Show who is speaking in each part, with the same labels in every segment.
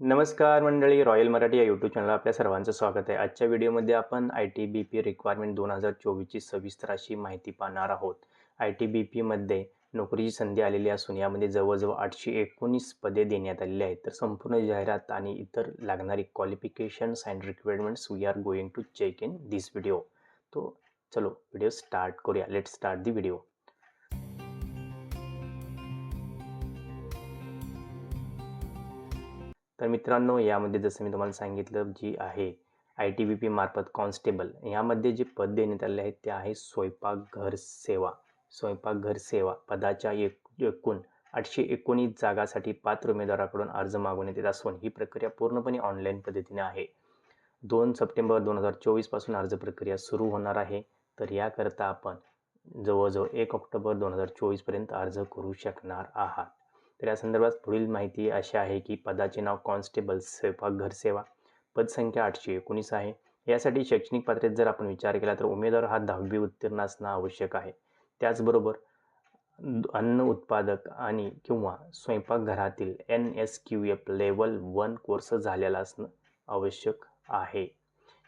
Speaker 1: नमस्कार मंडळी रॉयल मराठी या यूट्यूब चॅनलला आपल्या सर्वांचं स्वागत आहे. आजच्या व्हिडिओमध्ये आपण I T B P requirement दोन हजार चोवीसची सविस्तर अशी माहिती पाहणार आहोत. आय टी बी पीमध्ये नोकरीची संधी आलेली असून यामध्ये जवळजवळ आठशे एकोणीस पदे देण्यात आलेली आहेत. तर संपूर्ण जाहिरात आणि इतर लागणारी qualifications and requirements we are going to check in this video तो चलो व्हिडिओ स्टार्ट करूया. लेट स्टार्ट दी व्हिडिओ तर मित्रांनो यामध्ये जसं मी तुम्हाला सांगितलं जी आहे आय टी बी पी मार्फत कॉन्स्टेबल यामध्ये जे पद देण्यात आले आहेत ते आहे स्वयंपाकघर सेवा. स्वयंपाकघर सेवा पदाच्या एक एकूण आठशे एकोणीस जागासाठी पात्र उमेदवाराकडून अर्ज मागवण्यात येत असून ही प्रक्रिया पूर्णपणे ऑनलाईन पद्धतीने आहे. दोन सप्टेंबर दोन हजार चोवीसपासून अर्ज प्रक्रिया सुरू होणार आहे. तर याकरता आपण जवळजवळ एक ऑक्टोबर दोन हजार चोवीसपर्यंत अर्ज करू शकणार आहात. तर या संदर्भात पुढील माहिती अशी आहे की पदाचे नाव कॉन्स्टेबल स्वयंपाकघर सेवा पदसंख्या आठशे एकोणीस आहे. यासाठी शैक्षणिक पात्रतेत जर आपण विचार केला तर उमेदवार हा दहावी उत्तीर्ण असणं आवश्यक आहे. त्याचबरोबर अन्न उत्पादक आणि किंवा स्वयंपाकघरातील N S Q F level one course झालेला असणं आवश्यक आहे.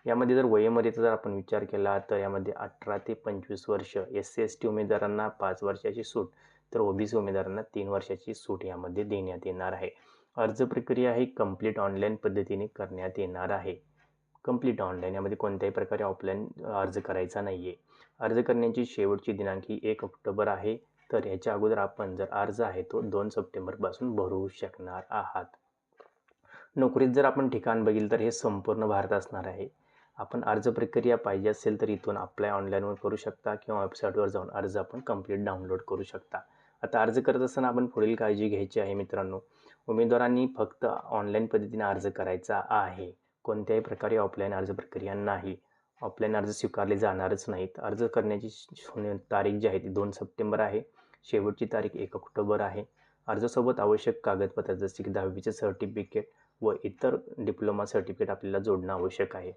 Speaker 1: यामध्ये जर वयोमर्यादेचा जर आपण विचार केला तर यामध्ये अठरा ते पंचवीस वर्ष एस सी एस टी उमेदवारांना पाच वर्षाची सूट तर ओबीसी उमेदवारांना तीन वर्षाची सूट यामध्ये देण्यात येणार आहे. अर्ज प्रक्रिया ही कंप्लीट ऑनलाईन पद्धतीने करण्यात येणार आहे. कंप्लीट ऑनलाईन यामध्ये कोणत्याही प्रकारे ऑफलाईन अर्ज करायचा नाही आहे अर्ज करण्याची शेवटची दिनांक ही एक ऑक्टोबर आहे. तर याच्या अगोदर आपण जर अर्ज आहे तो दोन सप्टेंबरपासून भरू शकणार आहात. नोकरीत जर आपण ठिकाण बघितलं तर हे संपूर्ण भारत असणार आहे. आपण अर्ज प्रक्रिया पाहिजे असेल तर इथून अप्लाय ऑनलाईनवर करू शकता किंवा वेबसाईटवर जाऊन अर्ज आपण कंप्लीट डाउनलोड करू शकता. आता अर्ज करत असताना आपण पुढील काळजी घ्यायची आहे मित्रांनो. उमेदवारांनी फक्त ऑनलाईन पद्धतीने अर्ज करायचा आहे. कोणत्याही प्रकारे ऑफलाईन अर्ज प्रक्रिया नाही. ऑफलाईन अर्ज स्वीकारले जाणारच नाहीत. अर्ज करण्याची तारीख जी आहे ती दोन सप्टेंबर आहे. शेवटची तारीख एक ऑक्टोबर आहे. अर्जासोबत आवश्यक कागदपत्र जसे की दहावीचे सर्टिफिकेट व इतर डिप्लोमा सर्टिफिकेट आपल्याला जोडणं आवश्यक आहे.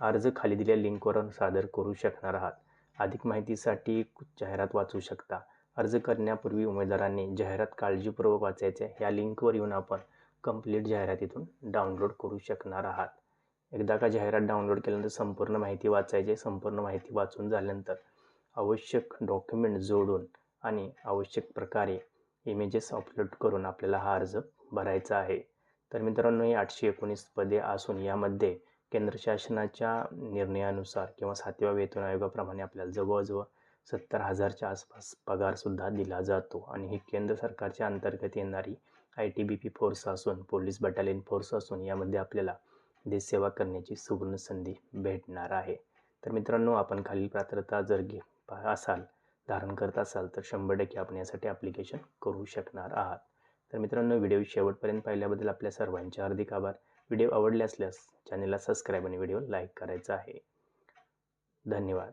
Speaker 1: अर्ज खाली दिलेल्या लिंकवर सादर करू शकणार आहात. अधिक माहितीसाठी जाहिरात वाचू शकता. अर्ज करण्यापूर्वी उमेदवारांनी जाहिरात काळजीपूर्वक वाचायचे. या लिंकवर येऊन आपण कंप्लीट जाहिरातीतून डाउनलोड करू शकणार आहात. एकदा का जाहिरात डाउनलोड केल्यानंतर संपूर्ण माहिती वाचायची संपूर्ण माहिती वाचून झाल्यानंतर आवश्यक डॉक्युमेंट जोडून आणि आवश्यक प्रकारे इमेजेस अपलोड करून आपल्याला हा अर्ज भरायचा आहे. तर मित्रांनो ही आठशे एकोणीस पदे असून यामध्ये केंद्र शासनाच्या निर्णयानुसार किंवा सातव्या वेतन आयोगाप्रमाणे आपल्याला जवळजवळ सत्तर हजारच्या आसपास पगारसुद्धा दिला जातो आणि ही केंद्र सरकारच्या अंतर्गत येणारी I T B P force असून पोलीस बटालियन फोर्स असून यामध्ये आपल्याला देशसेवा करण्याची सुवर्ण संधी भेटणार आहे. तर मित्रांनो आपण खालील पात्रता जर घे असाल धारण करत असाल तर शंभर टक्के आपण यासाठी ॲप्लिकेशन करू शकणार आहात. तर मित्रांनो व्हिडिओ शेवटपर्यंत पाहिल्याबद्दल आपल्या सर्वांचे हार्दिक आभार. व्हिडिओ आवडले असल्यास चॅनलला सबस्क्राईब आणि व्हिडिओ लाईक करायचा आहे. धन्यवाद.